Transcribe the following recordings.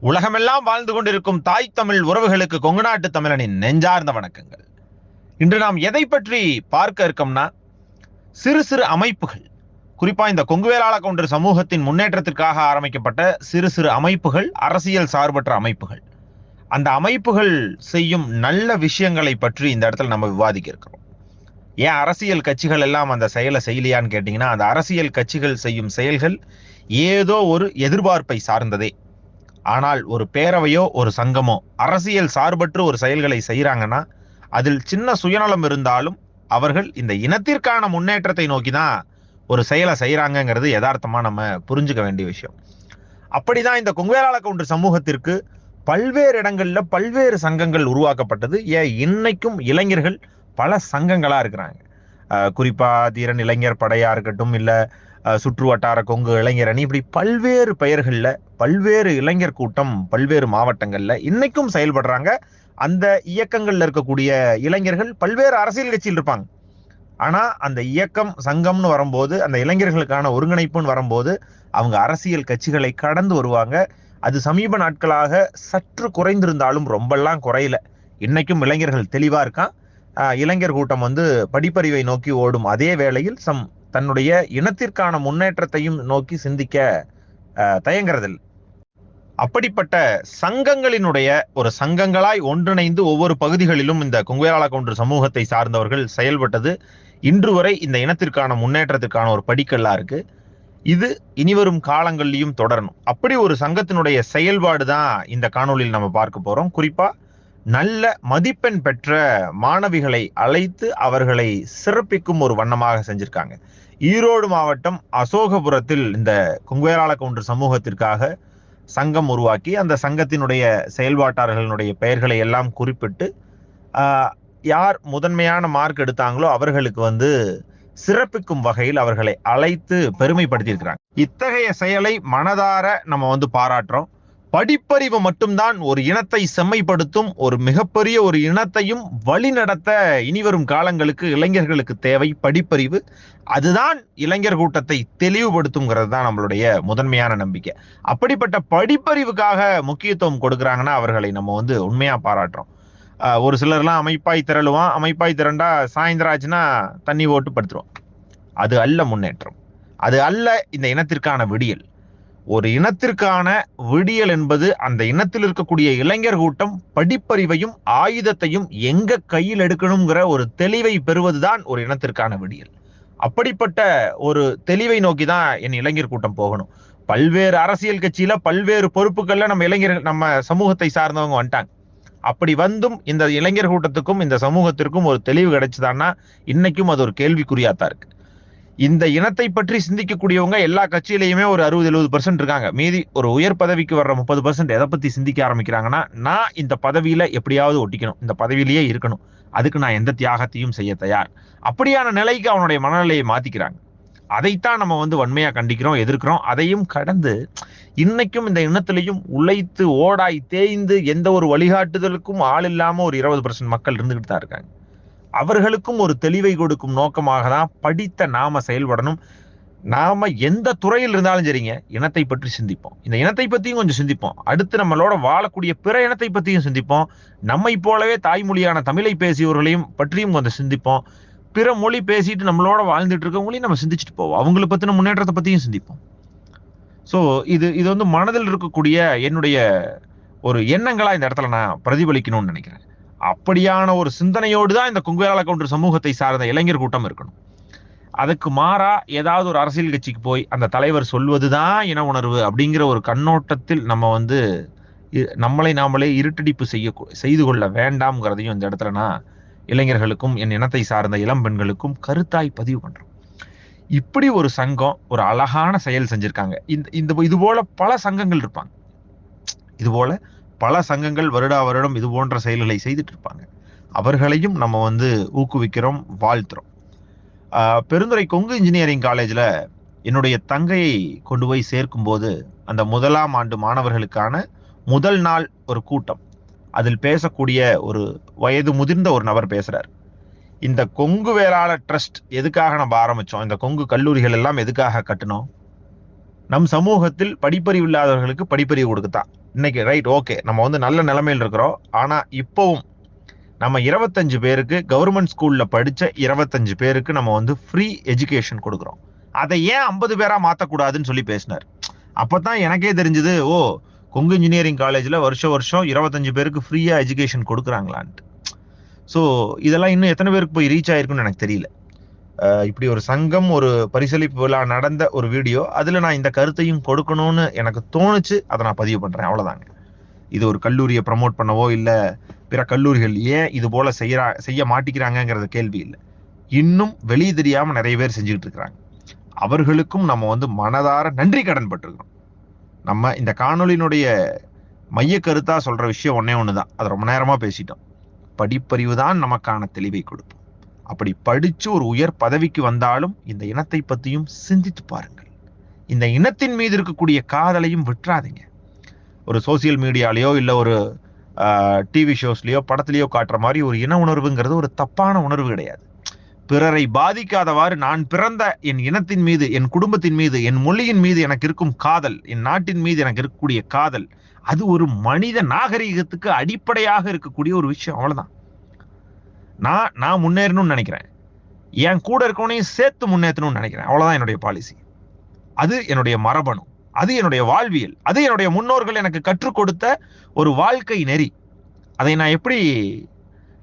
உலகமெல்லாம் வாழ்ந்து கொண்டிருக்கும் தாய் தமிழ் உறவுகளுக்கு கொங்கு நாட்டு தமிழனின் நெஞ்சார்ந்த வணக்கங்கள். இன்று நாம் எதை பற்றி பார்க்க இருக்கோம்னா சிறு சிறு அமைப்புகள் குறிப்பா இந்த கொங்கு வேளாள கவுண்டர் சமூகத்தின் முன்னேற்றத்திற்காக ஆரம்பிக்கப்பட்ட சிறு சிறு அமைப்புகள் அரசியல் சார்பற்ற அமைப்புகள். அந்த அமைப்புகள் செய்யும் நல்ல விஷயங்களை பற்றி இந்த இடத்துல நம்ம விவாதிக்க இருக்கிறோம். ஏன் அரசியல் கட்சிகள் எல்லாம் அந்த செயலை செய்யலையான்னு கேட்டீங்கன்னா அந்த அரசியல் கட்சிகள் செய்யும் செயல்கள் ஏதோ ஒரு எதிர்பார்ப்பை சார்ந்ததே. ஆனால் ஒரு பேரவையோ ஒரு சங்கமோ அரசியல் சார்பற்று ஒரு செயல்களை செய்கிறாங்கன்னா அதில் சின்ன சுயநலம் இருந்தாலும் அவர்கள் இந்த இனத்திற்கான முன்னேற்றத்தை நோக்கி தான் ஒரு செயலை செய்கிறாங்கங்கிறது யதார்த்தமாக நம்ம புரிஞ்சுக்க வேண்டிய விஷயம். அப்படிதான் இந்த கொங்குவேளாள கவுண்டர் சமூகத்திற்கு பல்வேறு இடங்களில் பல்வேறு சங்கங்கள் உருவாக்கப்பட்டது. ஏன் இன்னைக்கும் இளைஞர்கள் பல சங்கங்களாக இருக்கிறாங்க. குறிப்பாக தீரன் இளைஞர் படையாக இருக்கட்டும் இல்லை சுற்று வட்டார கொங்கு இளைஞர் அணி. இப்படி பல்வேறு பெயர்களில் பல்வேறு இளைஞர் கூட்டம் பல்வேறு மாவட்டங்களில் இன்னைக்கும் செயல்படுறாங்க. அந்த இயக்கங்களில் இருக்கக்கூடிய இளைஞர்கள் பல்வேறு அரசியல் கட்சியில் இருப்பாங்க. ஆனால் அந்த இயக்கம் சங்கம்னு வரும்போது அந்த இளைஞர்களுக்கான ஒருங்கிணைப்புன்னு வரும்போது அவங்க அரசியல் கட்சிகளை கடந்து வருவாங்க. அது சமீப நாட்களாக சற்று குறைந்திருந்தாலும் ரொம்பலாம் குறையல. இன்னைக்கும் இளைஞர்கள் தெளிவாக இருக்கான். இளைஞர் கூட்டம் வந்து படிப்பறிவை நோக்கி ஓடும் அதே வேளையில் சம் தன்னுடைய இனத்திற்கான முன்னேற்றத்தையும் நோக்கி சிந்திக்க தயங்குறதில்லை. அப்படிப்பட்ட சங்கங்களினுடைய ஒரு சங்கங்களாய் ஒன்றிணைந்து ஒவ்வொரு பகுதிகளிலும் இந்த குங்குவேலாள கவுண்டர் சமூகத்தை சார்ந்தவர்கள் செயல்பட்டது. இன்று வரை இந்த இனத்திற்கான முன்னேற்றத்திற்கான ஒரு படிக்கல்லா இருக்கு. இது இனிவரும் காலங்கள்லையும் தொடரணும். அப்படி ஒரு சங்கத்தினுடைய செயல்பாடு தான் இந்த காணொளியில் நம்ம பார்க்க போறோம். குறிப்பா நல்ல மதிப்பெண் பெற்ற மாணவிகளை அழைத்து அவர்களை சிறப்பிக்கும் ஒரு வண்ணமாக செஞ்சிருக்காங்க. ஈரோடு மாவட்டம் அசோகபுரத்தில் இந்த குங்குவேலாள கவுண்டர் சமூகத்திற்காக சங்கம் உருவாக்கி அந்த சங்கத்தினுடைய செயல்பாட்டாளர்களுடைய பெயர்களை எல்லாம் குறிப்பிட்டு யார் முதன்மையான மார்க் எடுத்தாங்களோ அவர்களுக்கு வந்து சிறப்பிக்கும் வகையில் அவர்களை அழைத்து பெருமைப்படுத்தியிருக்கிறாங்க. இத்தகைய செயலை மனதார நம்ம வந்து பாராட்டுறோம். படிப்பறிவு மட்டும்தான் ஒரு இனத்தை செம்மைப்படுத்தும் ஒரு மிகப்பெரிய ஒரு இனத்தையும் வழிநடத்த இனிவரும் காலங்களுக்கு இளைஞர்களுக்கு தேவை படிப்பறிவு. அதுதான் இளைஞர் கூட்டத்தை தெளிவுபடுத்துங்கிறது தான் நம்மளுடைய முதன்மையான நம்பிக்கை. அப்படிப்பட்ட படிப்பறிவுக்காக முக்கியத்துவம் கொடுக்குறாங்கன்னா அவர்களை நம்ம வந்து உண்மையாக பாராட்டுறோம். ஒரு சிலர்லாம் அமைப்பாய் திரளுவான் அமைப்பாய் திரண்டா சாயந்தரம் ஆச்சுன்னா தண்ணி ஓட்டு படுத்துருவோம் அது அல்ல முன்னேற்றம். அது அல்ல இந்த இனத்திற்கான விடியல். ஒரு இனத்திற்கான விடியல் என்பது அந்த இனத்தில் இருக்கக்கூடிய இளைஞர் கூட்டம் படிப்பறிவையும் ஆயுதத்தையும் எங்க கையில் எடுக்கணுங்கிற ஒரு தெளிவை பெறுவதுதான் ஒரு இனத்திற்கான விடியல். அப்படிப்பட்ட ஒரு தெளிவை நோக்கி தான் என் இளைஞர் கூட்டம் போகணும். பல்வேறு அரசியல் கட்சியில பல்வேறு பொறுப்புகள்ல நம்ம இளைஞர்கள் நம்ம சமூகத்தை சார்ந்தவங்க வந்துட்டாங்க. அப்படி வந்தும் இந்த இளைஞர் கூட்டத்துக்கும் இந்த சமூகத்திற்கும் ஒரு தெளிவு கிடைச்சதான்னா இன்னைக்கும் அது ஒரு கேள்விக்குறியாத்தான் இருக்கு. இந்த இனத்தை பற்றி சிந்திக்கக்கூடியவங்க எல்லா கட்சியிலையுமே ஒரு அறுபது எழுபது பர்சன்ட் இருக்காங்க. மீதி ஒரு உயர் பதவிக்கு வர்ற முப்பது பர்சன்ட் எதை பத்தி சிந்திக்க ஆரம்பிக்கிறாங்கன்னா நான் இந்த பதவியில எப்படியாவது ஒட்டிக்கணும். இந்த பதவியிலேயே இருக்கணும். அதுக்கு நான் எந்த தியாகத்தையும் செய்ய தயார். அப்படியான நிலைக்கு அவனுடைய மனநிலையை மாத்திக்கிறாங்க. அதைத்தான் நம்ம வந்து வன்மையா கண்டிக்கிறோம் எதிர்க்கிறோம். அதையும் கடந்து இன்னைக்கும் இந்த இனத்திலையும் உழைத்து ஓடாய் தேய்ந்து எந்த ஒரு வழிகாட்டுதலுக்கும் ஆள் இல்லாம ஒரு இருபது பர்சன்ட் மக்கள் இருந்துகிட்டு தான் இருக்காங்க. அவர்களுக்கும் ஒரு தெளிவை கொடுக்கும் நோக்கமாக தான் படித்த நாம செயல்படணும். நாம எந்த துறையில் இருந்தாலும் சரிங்க இனத்தை பற்றி சிந்திப்போம். இந்த இனத்தை பற்றியும் கொஞ்சம் சிந்திப்போம். அடுத்து நம்மளோட வாழக்கூடிய பிற இனத்தை பற்றியும் சிந்திப்போம். நம்மை போலவே தாய்மொழியான தமிழை பேசியவர்களையும் பற்றியும் கொஞ்சம் சிந்திப்போம். பிற மொழி பேசிட்டு நம்மளோட வாழ்ந்துட்டு இருக்கவங்களையும் நம்ம சிந்திச்சுட்டு போவோம். அவங்களை பற்றின முன்னேற்றத்தை பற்றியும் சிந்திப்போம். ஸோ இது இது வந்து மனதில் இருக்கக்கூடிய என்னுடைய ஒரு எண்ணங்களாக இந்த இடத்துல நான் பிரதிபலிக்கணும்னு நினைக்கிறேன். அப்படியான ஒரு சிந்தனையோடு தான் இந்த குங்குவேலாள கவுண்டர் சமூகத்தை சார்ந்த இளைஞர் கூட்டம் இருக்கணும். அதுக்கு மாறா ஏதாவது ஒரு அரசியல் கட்சிக்கு போய் அந்த தலைவர் சொல்வது தான் இன உணர்வு அப்படிங்கிற ஒரு கண்ணோட்டத்தில் நம்ம வந்து நம்மளை நாமளே இருட்டடிப்பு செய்ய செய்து கொள்ள வேண்டாம்ங்கிறதையும் இந்த இடத்துல நான் இளைஞர்களுக்கும் என் இனத்தை சார்ந்த இளம் பெண்களுக்கும் கருத்தாய் பதிவு பண்றோம். இப்படி ஒரு சங்கம் ஒரு அழகான செயல் செஞ்சிருக்காங்க. இந்த இந்த இது போல பல சங்கங்கள் இருப்பாங்க. இது போல பல சங்கங்கள் வருடா வருடம் இது போன்ற செயல்களை செய்துட்டு இருப்பாங்க அவர்களையும் நம்ம வந்து ஊக்குவிக்கிறோம் வாழ்த்துறோம். பெருந்துறை கொங்கு இன்ஜினியரிங் காலேஜில் என்னுடைய தங்கையை கொண்டு போய் சேர்க்கும்போது அந்த முதலாம் ஆண்டு மாணவர்களுக்கான முதல் நாள் ஒரு கூட்டம். அதில் பேசக்கூடிய ஒரு வயது முதிர்ந்த ஒரு நபர் பேசுகிறார் இந்த கொங்கு வேளாளர் ட்ரஸ்ட் எதுக்காக நம்ம ஆரம்பித்தோம் இந்த கொங்கு கல்லூரிகள் எல்லாம் எதுக்காக கட்டினோம்? நம் சமூகத்தில் படிப்பறிவு இல்லாதவர்களுக்கு படிப்பறிவு கொடுக்கத்தான். இன்னைக்கு ரைட் ஓகே நம்ம வந்து நல்ல நிலைமையில் இருக்கிறோம். ஆனா இப்போவும் நம்ம இருபத்தஞ்சு பேருக்கு கவர்மெண்ட் ஸ்கூல்ல படிச்ச இருபத்தஞ்சு பேருக்கு நம்ம வந்து ஃப்ரீ எஜுகேஷன் கொடுக்குறோம். அதை ஏன் ஐம்பது பேரா மாத்தக்கூடாதுன்னு சொல்லி பேசினார். அப்பதான் எனக்கே தெரிஞ்சது ஓ கொங்கு இன்ஜினியரிங் காலேஜ்ல வருஷம் வருஷம் இருபத்தஞ்சு பேருக்கு ஃப்ரீயா எஜுகேஷன் கொடுக்குறாங்களான்ட்டு. ஸோ இதெல்லாம் இன்னும் எத்தனை பேருக்கு போய் ரீச் ஆயிருக்குன்னு எனக்கு தெரியல. இப்படி ஒரு சங்கம் ஒரு பரிசளிப்பு விழா நடந்த ஒரு வீடியோ அதில் நான் இந்த கருத்தையும் கொடுக்கணும்னு எனக்கு தோணுச்சு. அதை நான் பதிவு பண்ணுறேன் அவ்வளோதாங்க இது ஒரு கல்லூரியை ப்ரமோட் பண்ணவோ இல்லை பிற கல்லூரிகள் ஏன் இது போல செய்யறா செய்ய மாட்டிக்கிறாங்கங்கிறது கேள்வி இல்லை. இன்னும் வெளியே தெரியாமல் நிறைய பேர் செஞ்சுக்கிட்டு இருக்கிறாங்க. அவர்களுக்கும் நம்ம வந்து மனதார நன்றி கடன் பட்டிருக்கிறோம் நம்ம இந்த காணொலியினுடைய மைய கருத்தாக சொல்கிற விஷயம் ஒன்னே தான் அது ரொம்ப நேரமாக பேசிட்டோம். படிப்பறிவு தான் நமக்கான தெளிவை கொடுக்கும் அப்படி படிச்சு ஒரு உயர் பதவிக்கு வந்தாலும் இந்த இனத்தை பத்தியும் சிந்தித்து பாருங்கள். இந்த இனத்தின் மீது இருக்கக்கூடிய காதலையும் விட்டுறாதீங்க. ஒரு சோசியல் மீடியாலேயோ இல்லை ஒரு டிவி ஷோஸ்லேயோ படத்துலேயோ காட்டுற மாதிரி ஒரு இன உணர்வுங்கிறது ஒரு தப்பான உணர்வு கிடையாது. பிறரை பாதிக்காதவாறு நான் பிறந்த என் இனத்தின் மீது என் குடும்பத்தின் மீது என் மொழியின் மீது எனக்கு இருக்கும் காதல் என் நாட்டின் மீது எனக்கு இருக்கக்கூடிய காதல் அது ஒரு மனித நாகரிகத்துக்கு அடிப்படையாக இருக்கக்கூடிய ஒரு விஷயம் அவ்வளோதான் நான் நான் முன்னேறணும்னு நினைக்கிறேன். என் கூட இருக்கவனையும் சேர்த்து முன்னேற்றணும்னு நினைக்கிறேன். அவ்வளோதான் என்னுடைய பாலிசி அது என்னுடைய மரபணு. அது என்னுடைய வாழ்வியல். அது என்னுடைய முன்னோர்கள் எனக்கு கற்றுக் கொடுத்த ஒரு வாழ்க்கை நெறி. அதை நான் எப்படி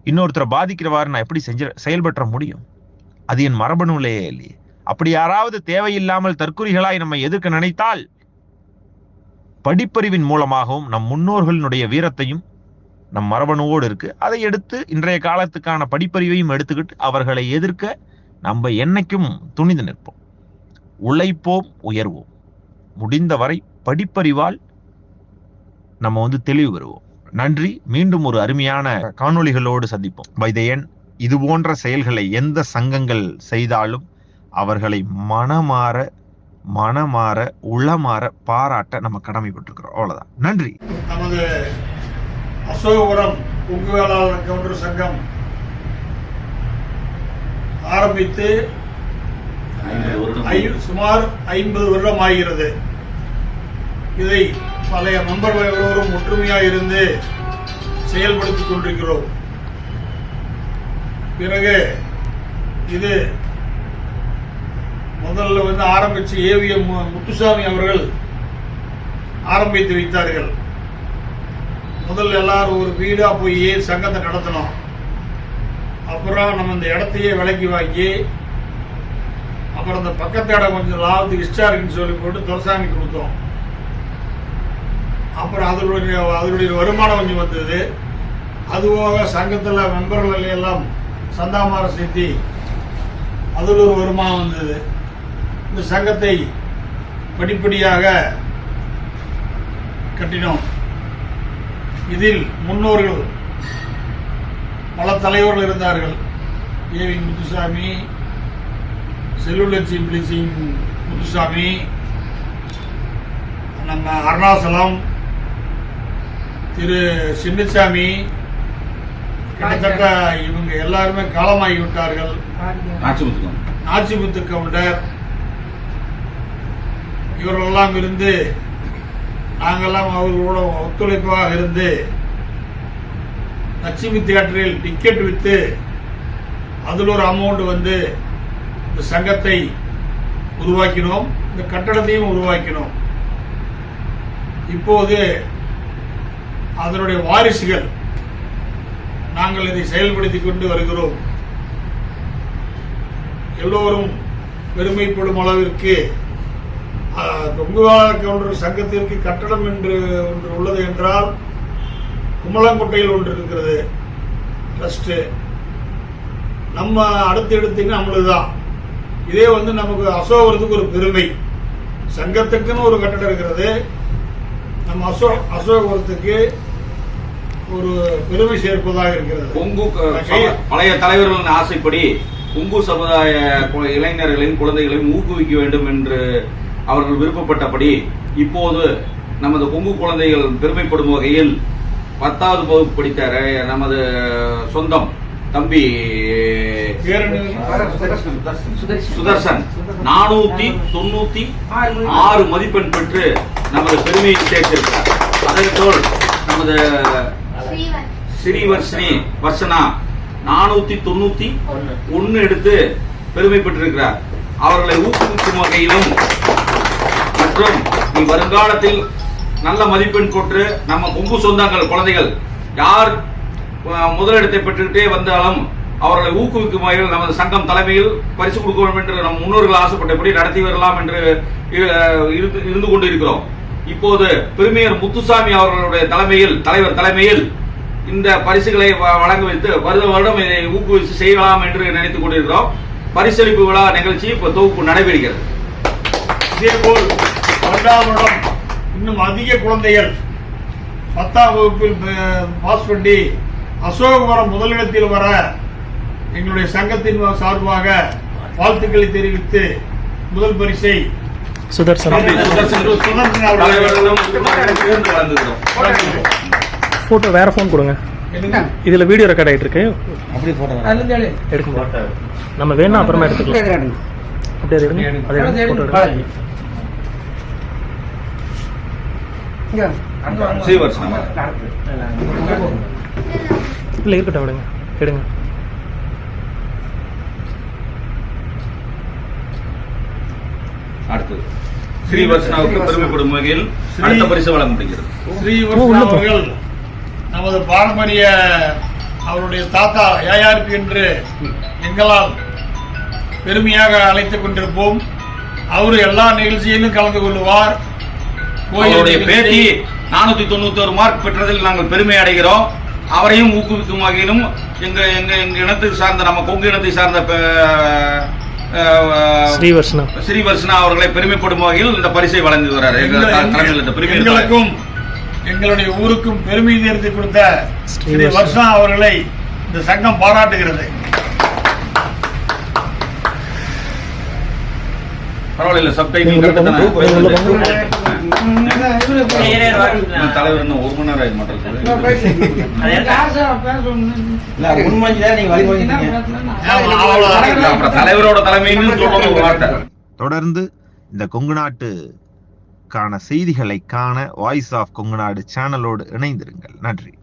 இன்னொருத்தரை பாதிக்கிறவாறு நான் எப்படி செஞ்ச செயல்பற்ற முடியும்? அது என் மரபணுவிலேயே இல்லையே. அப்படி யாராவது தேவையில்லாமல் தற்குறிகளாய் நம்ம எதிர்க்க நினைத்தால் படிப்பறிவின் மூலமாகவும் நம் முன்னோர்களினுடைய வீரத்தையும் நம் மரபணுவோடு இருக்கு. அதை எடுத்து இன்றைய காலத்துக்கான படிப்பறிவையும் எடுத்துக்கிட்டு அவர்களை எதிர்க்க நம்ம என்னைக்கும் துணிந்து நிற்போம். உழைப்போம் உயர்வோம். முடிந்தவரை படிப்பறிவால் நம்ம வந்து தெளிவு பெறுவோம். நன்றி. மீண்டும் ஒரு அருமையான காணொளிகளோடு சந்திப்போம். வைதையன் இது போன்ற செயல்களை எந்த சங்கங்கள் செய்தாலும் அவர்களை மனமாற மனமாற உளமாற பாராட்ட நம்ம கடமைப்பட்டிருக்கிறோம். அவ்வளவுதான். நன்றி. நமது அசோகபுரம் கொங்கு வேளாளர் கவுண்டர் சங்கம் ஆரம்பித்து சுமார் ஐம்பது வருடம் ஆகிறது இதை பழைய மெம்பர்கள் எல்லோரும் ஒற்றுமையாக இருந்து செயல்படுத்திக் கொண்டிருக்கிறோம். பிறகு இது முதல்ல வந்து ஆரம்பிச்சு ஏவிஎம் முத்துசாமி அவர்கள் ஆரம்பித்து வைத்தார்கள். முதல்ல எல்லாரும் ஒரு வீடா போய் சங்கத்தை நடத்தணும். அப்புறம் நம்ம இந்த இடத்தையே விலைக்கு வாங்கி அப்புறம் இந்த பக்கத்து இடம் கொஞ்சம் லாபத்துக்கு இஷ்டா இருக்குன்னு சொல்லி போட்டு துரசாமி கொடுத்தோம். அப்புறம் அதனுடைய அதனுடைய வருமானம் கொஞ்சம் வந்தது. அதுபோக சங்கத்தில் மெம்பர்கள் எல்லாம் சந்தாமாரம் சேர்த்தி அதில் ஒரு வருமானம் வந்தது. இந்த சங்கத்தை படிப்படியாக கட்டினோம். இதில் முன்னோர்கள் பல தலைவர்கள் இருந்தார்கள். ஏவி முத்துசாமி செல்லுலட்சி பிளிசிங் முத்துசாமி நம்ம அருணாசலம் திரு சின்னசாமி கிட்டத்தட்ட இவங்க எல்லாருமே காலமாகி விட்டார்கள். ஆட்சி முத்துக்கம் நாச்சிமுத்து கவுண்டர் இவர்களெல்லாம் இருந்து நாங்கெல்லாம் அவர்களோட ஒத்துழைப்பாக இருந்து லட்சுமி தியேட்டரில் டிக்கெட் விற்று அதில் ஒரு அமௌண்ட் வந்து இந்த சங்கத்தை உருவாக்கினோம். இந்த கட்டடத்தையும் உருவாக்கினோம். இப்போது அதனுடைய வாரிசுகள் நாங்கள் இதை செயல்படுத்தி கொண்டு வருகிறோம். எல்லோரும் பெருமைப்படும் அளவிற்கு கொங்குவாளர் கவுண்டர் சங்கத்திற்கு கட்டடம் என்று ஒன்று உள்ளது என்றால் கும்பலாங்குட்டையில் ஒன்று இருக்கிறது. ட்ரஸ்ட் நம்ம அடுத்து எடுத்தீங்கன்னா நம்மளுதுதான் இதே வந்து நமக்கு அசோகரத்துக்கு ஒரு பெருமை. சங்கத்துக்குன்னு ஒரு கட்டடம் இருக்கிறது. நம்ம அசோ அசோகபுரத்துக்கு ஒரு பெருமை சேர்ப்பதாக இருக்கிறது. கொங்கு பழைய தலைவர்களின் ஆசைப்படி கொங்கு சமுதாய இளைஞர்களின் குழந்தைகளையும் ஊக்குவிக்க வேண்டும் என்று அவர்கள் விருப்பப்பட்டபடி இப்போது நமது கொங்கு குழந்தைகள் பெருமைப்படும் வகையில் பத்தாவது வகுப்பு படித்த நமது சொந்தம் தம்பி? சுதர்சன் நானூத்தி தொண்ணூத்தி ஆறு மதிப்பெண் பெற்று நமது பெருமையை சேர்த்திருக்கிறார். அதே போல் நமது ஸ்ரீவர்ஷினி வர்ஷனா நானூத்தி தொண்ணூத்தி ஒன்னு எடுத்து பெருமை பெற்றிருக்கிறார். அவர்களை ஊக்குவிக்கும் வகையிலும் மற்றும் நீ வருங்காலத்தில் நல்ல மதிப்பெண் கொற்று நம்ம கொம்பு சொந்தங்கள் குழந்தைகள் யார் முதலிடத்தை பெற்றுக்கிட்டே வந்தாலும் அவர்களை ஊக்குவிக்கும் வகையில் நமது சங்கம் தலைமையில் பரிசு கொடுக்க வேண்டும் என்று நம் முன்னோர்கள் ஆசைப்பட்டபடி நடத்தி வரலாம் என்று இருந்து இருந்து கொண்டிருக்கிறோம். இப்போது பெருமையர் முத்துசாமி அவர்களுடைய தலைமையில் தலைவர் தலைமையில் இந்த பரிசுகளை வ- வழங்க வைத்து வருட வருடம் இதை ஊக்குவித்து செய்யலாம் என்று நினைத்துக் கொண்டிருக்கிறோம். பரிசளிப்பு விழா நிகழ்ச்சி இப்போ தொகுப்பு நடைபெறுகிறது. இதேபோல் வருடம் இன்னும் அதிக குழந்தைகள். பத்தாம் வகுப்பில் பாஸ் பண்ணி அசோகவரம் முதலிடத்தில் வர எங்களுடைய சங்கத்தின் சார்பாக வாழ்த்துக்களை தெரிவித்து முதல் பரிசை சுதர்சன் ஃபோட்டோ வேற ஃபோன் கொடுங்க? இதில் வீடியோ ரெக்கார்ட் ஆகிட்டு இருக்கு. எடுக்க நம்ம வேணா அப்புறமா எடுத்துக்கலாம். அப்படியே எடுங்க அதை எடுங்க ஃபோட்டோ எடுங்க ஸ்ரீவர்ஷனம் இல்லை இருக்கட்டும் விடுங்க. எடுங்க. அடுத்தது. ஸ்ரீவர்ஷனாவுக்கு பெருமைப்படும் வகையில் அடுத்த பரிசு வழங்க முடிகிறது. ஸ்ரீ போ. அவர்கள் நமது பாரம்பரிய அவருடைய தாத்தா ஏஆர்பி என்று எங்களால் பெருமையாக அழைத்துக் கொண்டிருப்போம். அவர் எல்லா நிகழ்ச்சியிலும் கலந்து கொள்வார் அவருடைய பேட்டி நானூத்தி தொண்ணூத்தி ஒரு மார்க் பெற்றதில் நாங்கள் பெருமை அடைகிறோம். அவரையும் ஊக்குவிக்கும் வகையிலும் எங்க எங்க எங்க இனத்தை சார்ந்த நம்ம கொங்கு இனத்தை சார்ந்த ஸ்ரீவர்ஷனா. ஸ்ரீவர்ஷனா அவர்களை பெருமைப்படும் வகையில் இந்த பரிசை எங்க- த- தலைமையில் இந்த பெருமை எங்களுக்கும் எங்களுடைய ஊருக்கும் பெருமை தேர்த்தி கொடுத்த ஸ்ரீ. வர்ஷா அவர்களை இந்த சங்கம் பாராட்டுகிறது. பரவாயில்ல சப்டைட்டில் தலைவர் இன்னும் ஒரு மணி நேரம் தலைவரோட தலைமைன்னு ஒரு வார்த்தை தொடர்ந்து இந்த கொங்கு நாட்டுக்கான செய்திகளை காண வாய்ஸ் ஆஃப் கொங்கு நாடு சேனலோடு இணைந்திருங்கள். நன்றி.